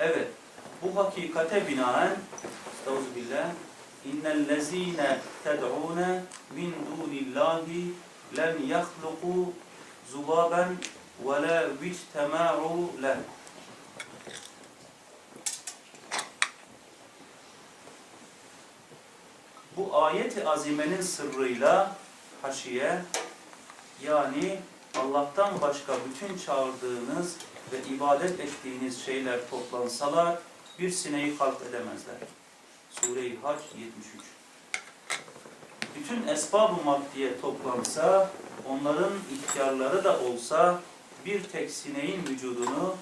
Evet, bu hakikate binaen Estağfirullah İnnellezîne ted'ûne min dûnillâhi lem yahlukû zubaben ve la victemâ'u leh. Bu ayet-i azimenin sırrıyla haşiye yani Allah'tan başka bütün çağırdığınız ve ibadet ettiğiniz şeyler toplansalar bir sineği halk edemezler. Sure-i Hac 73 Bütün esbab-ı maddiye toplansa, onların ihtiyarları da olsa bir tek sineğin vücudunu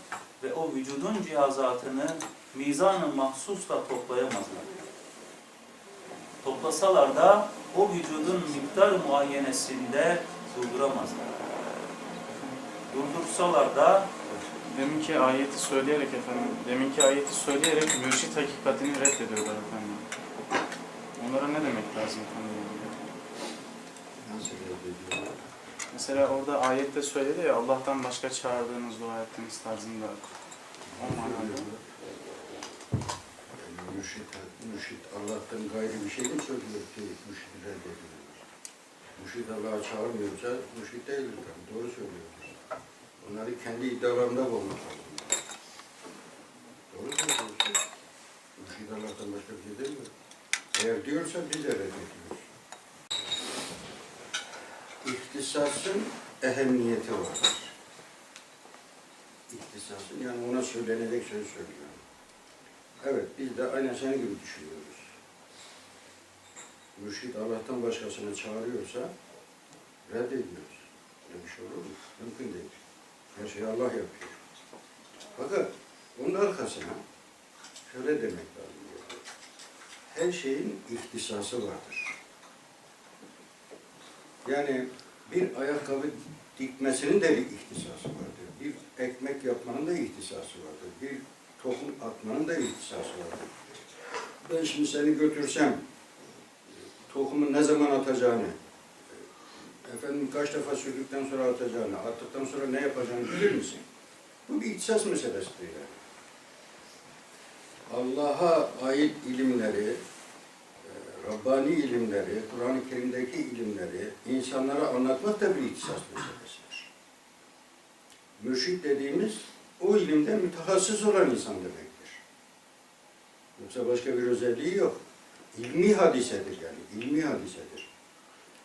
ve o vücudun cihazatını mizan-ı mahsusla toplayamazlar. Toplasalar da o vücudun miktar muayyenesinde durduramazlar. Durdursalar da Deminki ayeti söyleyerek efendim, deminki ayeti söyleyerek mürşit hakikatini reddediyorlar efendim. Onlara ne demek lazım efendim? Nasıl? Mesela orada ayette söyledi ya Allah'tan başka çağırdığınız dua ettiğiniz tarzında. O manada. Yani mürşit, mürşit Allah'tan gayrı bir şey mi söylüyor ki mürşidi reddediyorlar? Mürşit Allah'a çağırmıyorsa mürşit değildir. Doğru söylüyorlar. Onları kendi iddialarında bulmak lazım. Doğru söylüyorsun. Mürşit Allah'tan başka bir şey mi? Eğer diyorsa biz de reddediyoruz. İhtisasın ehemmiyeti vardır. İhtisasın yani ona söylenecek söz söylüyorum. Evet, biz de aynen senin gibi düşünüyoruz. Mürşit Allah'tan başkasını çağırıyorsa reddediyoruz. Öyle bir şey olur mu? Mümkün değil. Her şeyi Allah yapıyor. Fakat onun arkasına şöyle demek lazım. Her şeyin ihtisası vardır. Yani bir ayakkabı dikmesinin de bir ihtisası vardır. Bir ekmek yapmanın da ihtisası vardır. Bir tohum atmanın da ihtisası vardır. Ben şimdi seni götürsem tohumu ne zaman atacağını, efendim kaç defa sürdükten sonra atacağını, attıktan sonra ne yapacağını bilir misin? Bu bir ihtisas meselesidir yani. Allah'a ait ilimleri, e, Rabbani ilimleri, Kur'an-ı Kerim'deki ilimleri insanlara anlatmak da bir ihtisas meselesidir. Mürşit dediğimiz o ilimde mütehassıs olan insan demektir. Yoksa başka bir özelliği yok. İlmi hadisedir yani, ilmi hadisedir.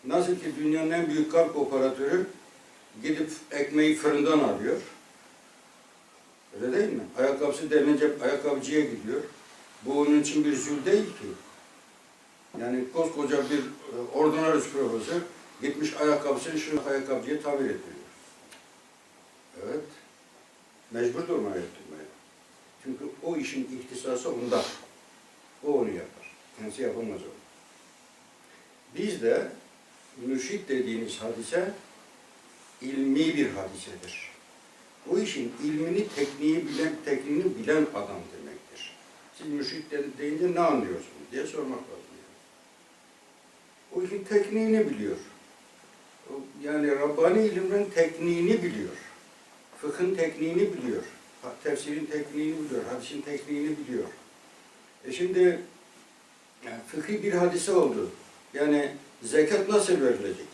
Nasıl ki dünyanın en büyük kalp operatörü gidip ekmeği fırından alıyor. Öyle değil mi? Ayakkabısı denilince ayakkabıcıya gidiyor. Bu onun için bir zül değil ki. Yani koskoca bir e, ordinarius profesör gitmiş ayakkabısını şu ayakkabıcıya tabir ettiriyor. Evet. Mecburdur ona ettirmeye. Çünkü o işin ihtisası onda. O onu yapar. Kendisi yapamaz onu. Biz de mürşit dediğimiz hadise ilmi bir hadisedir. O işin ilmini, tekniği bilen, tekniğini bilen adam demektir. Siz mürşit de- deyince ne anlıyorsunuz diye sormak lazım. Yani. O işin tekniğini biliyor. Yani Rabbani ilimlerin tekniğini biliyor. Fıkhın tekniğini biliyor. Tefsirin tekniğini biliyor. Hadisin tekniğini biliyor. E şimdi yani fıkhi bir hadise oldu. Yani zekat nasıl verilecek?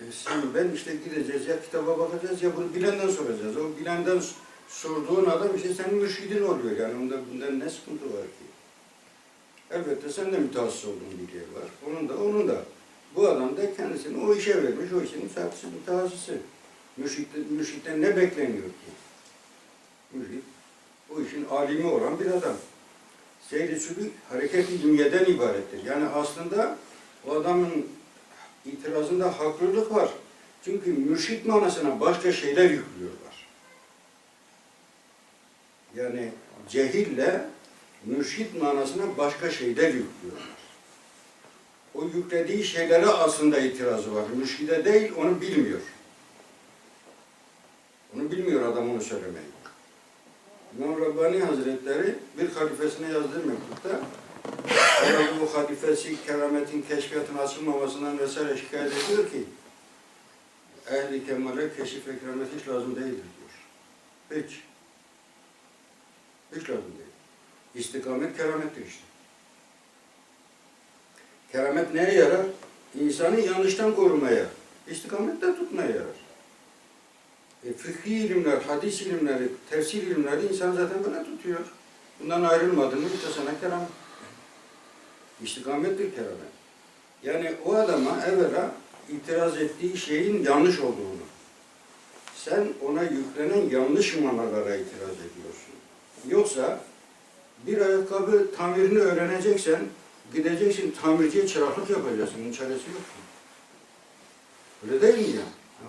E sen ben işte gideceğiz ya kitaba bakacağız ya bunu bilenden soracağız. O bilenden sorduğun adam işte senin mürşidin oluyor yani onda bundan ne sıkıntı var ki? Elbette sen de mütehassıs olduğun bir yer var. Onun da onun da. Bu adam da kendisini o işe vermiş. O işin mütehassısı, mütehassısı. Mürşitten, mürşitten ne bekleniyor ki? Mürşit, bu işin alimi olan bir adam. Seyri sülük hareket-i ilmiyeden ibarettir. Yani aslında o adamın itirazında haklılık var. Çünkü mürşit manasına başka şeyler yüklüyorlar. Yani cehille mürşit manasına başka şeyler yüklüyorlar. O yüklediği şeylere aslında itirazı var. Mürşide değil, onu bilmiyor. Onu bilmiyor adam onu söylemeyi. İmam Rabbani Hazretleri bir halifesine yazdığı mektupta bu halifesi kerametin keşfiyatın açılmamasından vesaire şikayet ediyor ki ehli kemale keşif ve keramet hiç lazım değildir diyor. Peki. Hiç lazım değil. İstikamet keramettir işte. Keramet neye yarar? İnsanı yanlıştan korumaya, istikamette tutmaya yarar. E, fıkhi ilimler, hadis ilimleri, tefsir ilimleri insan zaten böyle tutuyor. Bundan ayrılmadın mı işte sana keramet. İstikamettir keramet. Yani o adama evvela itiraz ettiği şeyin yanlış olduğunu, sen ona yüklenen yanlış manalara itiraz ediyorsun. Yoksa bir ayakkabı tamirini öğreneceksen gideceksin tamirciye çıraklık yapacaksın. Bunun çaresi yok. Öyle değil mi ya?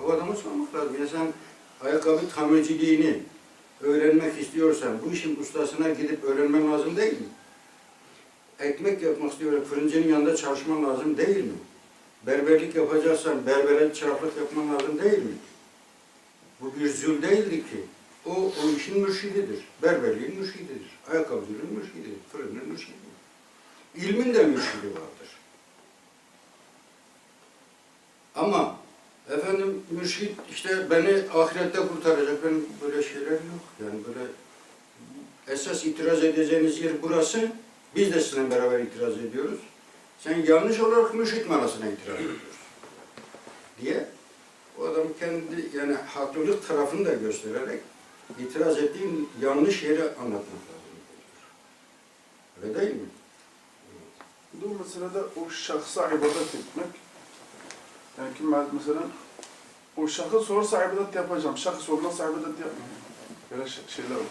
O adama sormak lazım. Ya sen ayakkabı tamirciliğini öğrenmek istiyorsan bu işin ustasına gidip öğrenmen lazım değil mi? Ekmek yapmak istiyorsan fırıncının yanında çalışman lazım değil mi? Berberlik yapacaksan berbere çıraklık yapman lazım değil mi? Bu bir zül değildi ki. O, o işin mürşididir. Berberliğin mürşididir. Ayakkabıcılığın mürşididir. Fırının mürşididir. İlmin de mürşidi vardır. Ama efendim mürşid işte beni ahirette kurtaracak. Benim böyle şeyler yok. Yani böyle esas itiraz edeceğiniz yer burası. Biz de sizinle beraber itiraz ediyoruz. Sen yanlış olarak mürşid manasına itiraz ediyorsun. Diye o adam kendi yani haklılık tarafını da göstererek itiraz ettiğin yanlış yeri anlatmak lazım. Öyle değil mi? Bu meselede o şahsa ibadet etmek. Yani kim mesela o şahıs sorarsa ibadet yapacağım. Şahıs sormazsa ibadet yapmayacağım. Böyle şey- şeyler var.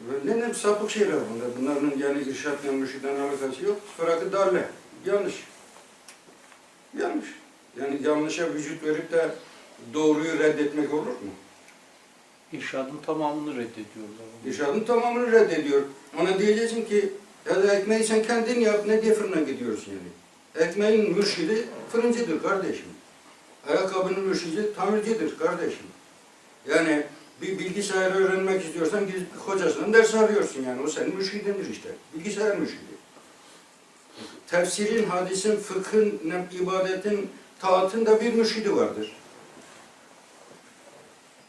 Ve ne ne sapık şeyler bunlar. Bunların yani irşatla mürşiden alakası yok. Fırakı darle. Yanlış. Yanlış. Yani yanlışa vücut verip de doğruyu reddetmek olur mu? İrşadın tamamını reddediyorlar. İrşadın tamamını reddediyor. Ona diyeceksin ki ya ekmeği sen kendin yap ne diye fırına gidiyorsun yani. Ekmeğin mürşidi fırıncıdır kardeşim. Ayakkabının mürşidi tamircidir kardeşim. Yani bir bilgisayar öğrenmek istiyorsan gidip hocasından ders alıyorsun yani. O senin mürşidindir işte. Bilgisayar mürşidi. Tefsirin, hadisin, fıkhın, ibadetin, taatın da bir mürşidi vardır.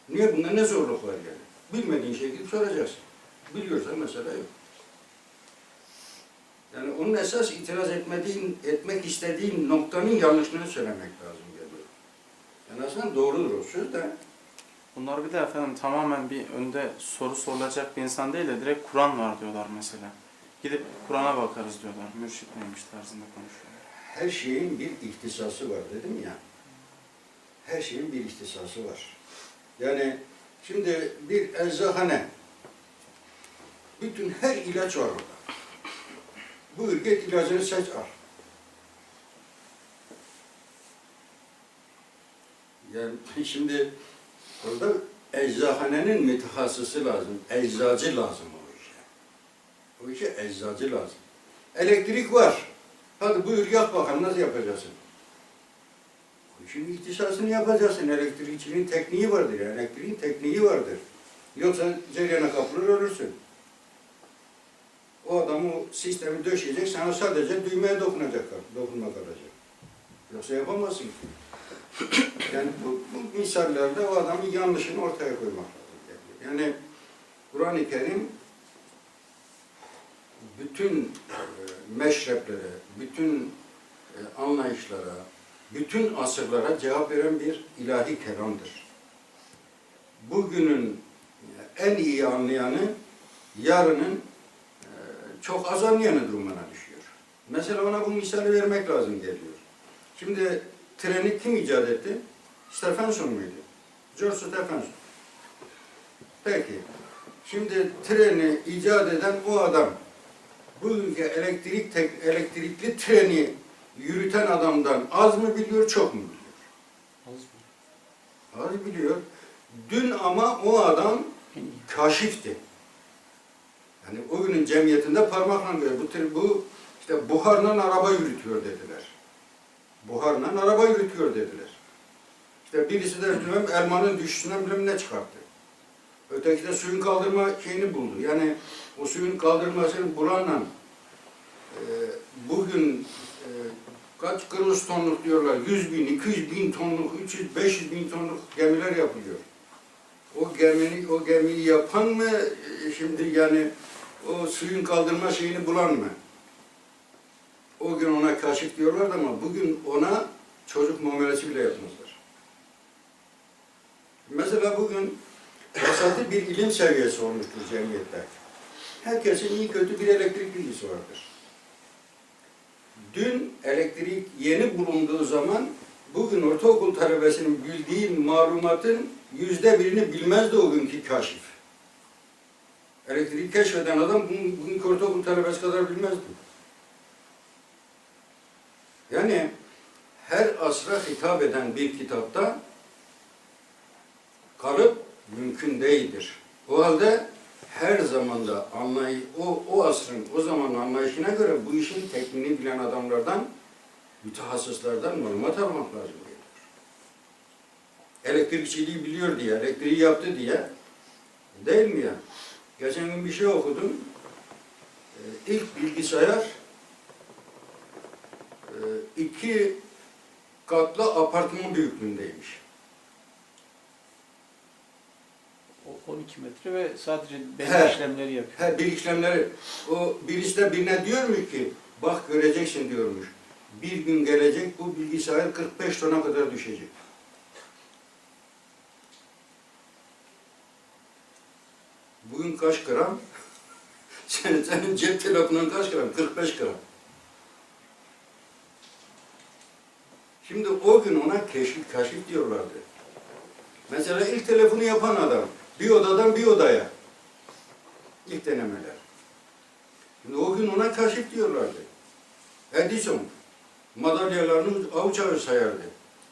Niye bunda ne zorluk var yani? Bilmediğin şeyi gidip soracaksın. Biliyorsan mesela yok. Yani onun esas itiraz etmediğin, etmek istediğin noktanın yanlışlığını söylemek lazım Yani aslında doğrudur o söz de. Bunlar bir de efendim tamamen bir önde soru sorulacak bir insan değil de direkt Kur'an var diyorlar mesela. Gidip Kur'an'a bakarız diyorlar. Mürşit neymiş tarzında konuşuyorlar. Her şeyin bir ihtisası var dedim ya. Her şeyin bir ihtisası var. Yani şimdi bir eczahane, bütün her ilaç var orada. Buyur git ilacını seç al. Yani şimdi orada eczahanenin mütehassısı lazım, eczacı lazım o işe. O işe eczacı lazım. Elektrik var. Hadi buyur yap bakalım nasıl yapacaksın? Bu işin ihtisasını yapacaksın. Elektrikçinin tekniği vardır yani. Elektriğin tekniği vardır. Yoksa ceryana kapılır ölürsün. O adam o sistemi döşeyecek, sana sadece düğmeye dokunacak, dokunma kalacak. Yoksa yapamazsın ki. Yani bu, bu misallerde o adamın yanlışını ortaya koymak lazım. Yani Kur'an-ı Kerim bütün e, meşreplere, bütün e, anlayışlara, bütün asırlara cevap veren bir ilahi kelamdır. Bugünün en iyi anlayanı yarının e, çok az anlayanı durumuna düşüyor. Mesela ona bu misali vermek lazım geliyor. Şimdi treni kim icat etti? Stephenson muydu? George Stephenson. Peki. Şimdi treni icat eden o adam bu ülke elektrik tek, elektrikli treni yürüten adamdan az mı biliyor, çok mu biliyor? Az biliyor. Dün ama o adam kaşifti. Yani o günün cemiyetinde parmakla görüyor. Bu, bu işte buharla araba yürütüyor dediler. Buharla araba yürütüyor dediler. İşte birisi de bilmem elmanın düşüşünden bilmem ne çıkarttı. Öteki de suyun kaldırma şeyini buldu. Yani o suyun kaldırmasını bulanla e, bugün e, kaç kırılış tonluk diyorlar, 100 bin, 200 bin tonluk, 300, 500 bin tonluk gemiler yapılıyor. O gemini, o gemiyi yapan mı e, şimdi yani o suyun kaldırma şeyini bulan mı? Diyorlardı ama bugün ona çocuk muamelesi bile yapmazlar. Mesela bugün vasatı bir ilim seviyesi olmuştur cemiyette. Herkesin iyi kötü bir elektrik bilgisi vardır. Dün elektrik yeni bulunduğu zaman bugün ortaokul talebesinin bildiği malumatın yüzde birini bilmezdi o günkü kaşif. Elektriği keşfeden adam bugün, ortaokul talebesi kadar bilmezdi. Yani her asra hitap eden bir kitapta kalıp mümkün değildir. O halde her zamanda anlay o, o asrın, o zamanın anlayışına göre bu işin tekniğini bilen adamlardan, mütehassıslardan malumat almak lazım. Elektrikçiliği biliyor diye, elektriği yaptı diye değil mi ya? Geçen gün bir şey okudum. Ee, İlk bilgisayar iki katlı apartman büyüklüğündeymiş. O 12 metre ve sadece He. belli işlemleri yapıyor. He, bir işlemleri, o birisi de birine diyormuş ki, bak göreceksin diyormuş. Bir gün gelecek bu bilgisayar 45 tona kadar düşecek. Bugün kaç gram? senin, senin cep telefonun kaç gram? 45 gram. Şimdi o gün ona keşif, kaşif diyorlardı. Mesela ilk telefonu yapan adam, bir odadan bir odaya. İlk denemeler. Şimdi o gün ona kaşif diyorlardı. Edison madalyalarını avuç avuç sayardı.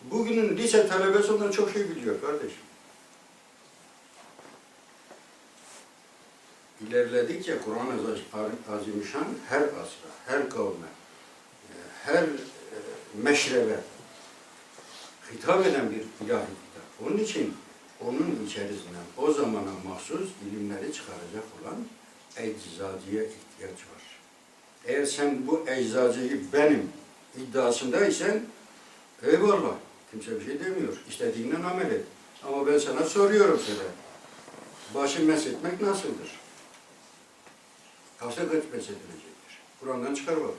Bugünün lise talebesi ondan çok şey biliyor kardeşim. İlerledikçe Kur'an-ı Az- Azimüşşan her asra, her kavme, e, her e, meşrebe hitap eden bir ilahi kitap. Onun için onun içerisinden o zamana mahsus ilimleri çıkaracak olan eczacıya ihtiyaç var. Eğer sen bu eczacıyı benim iddiasındaysan eyvallah. Kimse bir şey demiyor. İstediğinden amel et. Ama ben sana soruyorum sana. Başı meshetmek nasıldır? Kaçta kaç meshedilecektir? Kur'an'dan çıkar bak.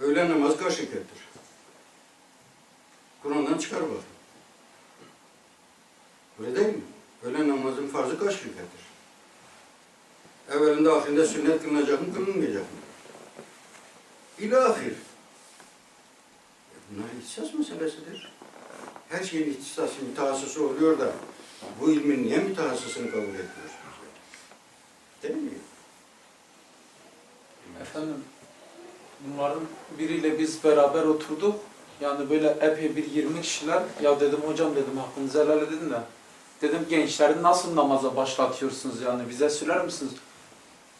Öğle namazı kaç rekattir? Kur'an'dan çıkar bak. Öyle değil mi? Öğle namazın farzı kaç rekattir? Evvelinde ahirinde sünnet kılınacak mı, kılınmayacak mı? İlahir. E Bunlar ihtisas meselesidir. Her şeyin ihtisası, mütehassısı oluyor da bu ilmin niye mütehassısını kabul etmiyorsunuz? Değil mi? Efendim bunların biriyle biz beraber oturduk. Yani böyle epey bir 20 kişiler. Ya dedim hocam dedim hakkınızı helal edin de. Dedim gençleri nasıl namaza başlatıyorsunuz yani bize söyler misiniz?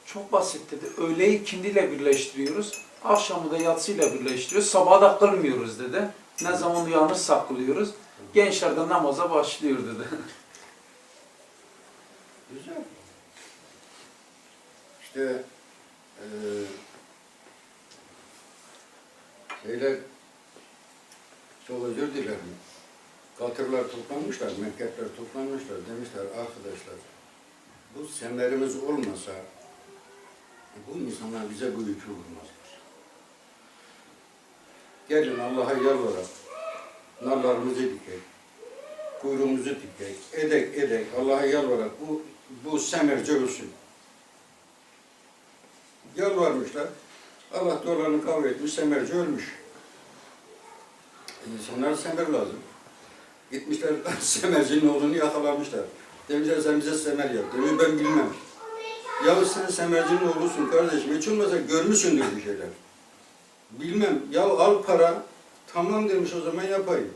Çok basit dedi. Öğleyi ikindiyle birleştiriyoruz. Akşamı da yatsıyla birleştiriyoruz. Sabaha da kılmıyoruz dedi. Ne zaman uyanırsak kılıyoruz. Gençler de namaza başlıyor dedi. Güzel. İşte eee şeyler çok özür dilerim. Katırlar toplanmışlar, mektepler toplanmışlar. Demişler arkadaşlar bu semerimiz olmasa bu insanlar bize bu yükü vurmazlar. Gelin Allah'a yalvarak narlarımızı dikek, kuyruğumuzu dikek, edek edek Allah'a yalvarak bu, bu semerci ölsün. Yalvarmışlar. Allah dolarını kavga etmiş, semerci ölmüş. İnsanlara semer lazım. Gitmişler semercinin oğlunu yakalamışlar. Demişler sen bize semer yap. Demiş ben bilmem. Ya sen semercinin oğlusun kardeşim. Hiç olmazsa görmüşsündür bir şeyler. Bilmem. Ya al para. Tamam demiş o zaman yapayım.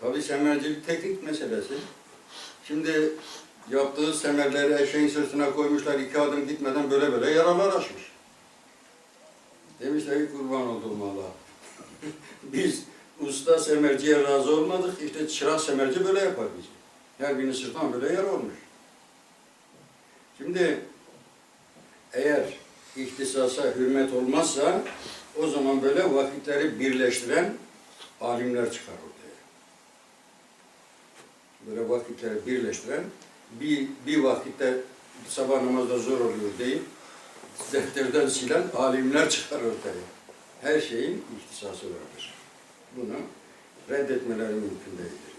Tabii semercilik teknik meselesi. Şimdi yaptığı semerleri eşeğin sırtına koymuşlar. iki adım gitmeden böyle böyle yaralar açmış. Demişler ki kurban olduğum Allah. Biz usta semerciye razı olmadık. İşte çırak semerci böyle yapar bizi. Her birinin sırtına böyle yer olmuş. Şimdi eğer ihtisasa hürmet olmazsa o zaman böyle vakitleri birleştiren alimler çıkar ortaya. Böyle vakitleri birleştiren bir, bir vakitte sabah namazda zor oluyor değil. Defterden silen alimler çıkar ortaya. Her şeyin ihtisası vardır. Bunu reddetmeleri mümkün değildir.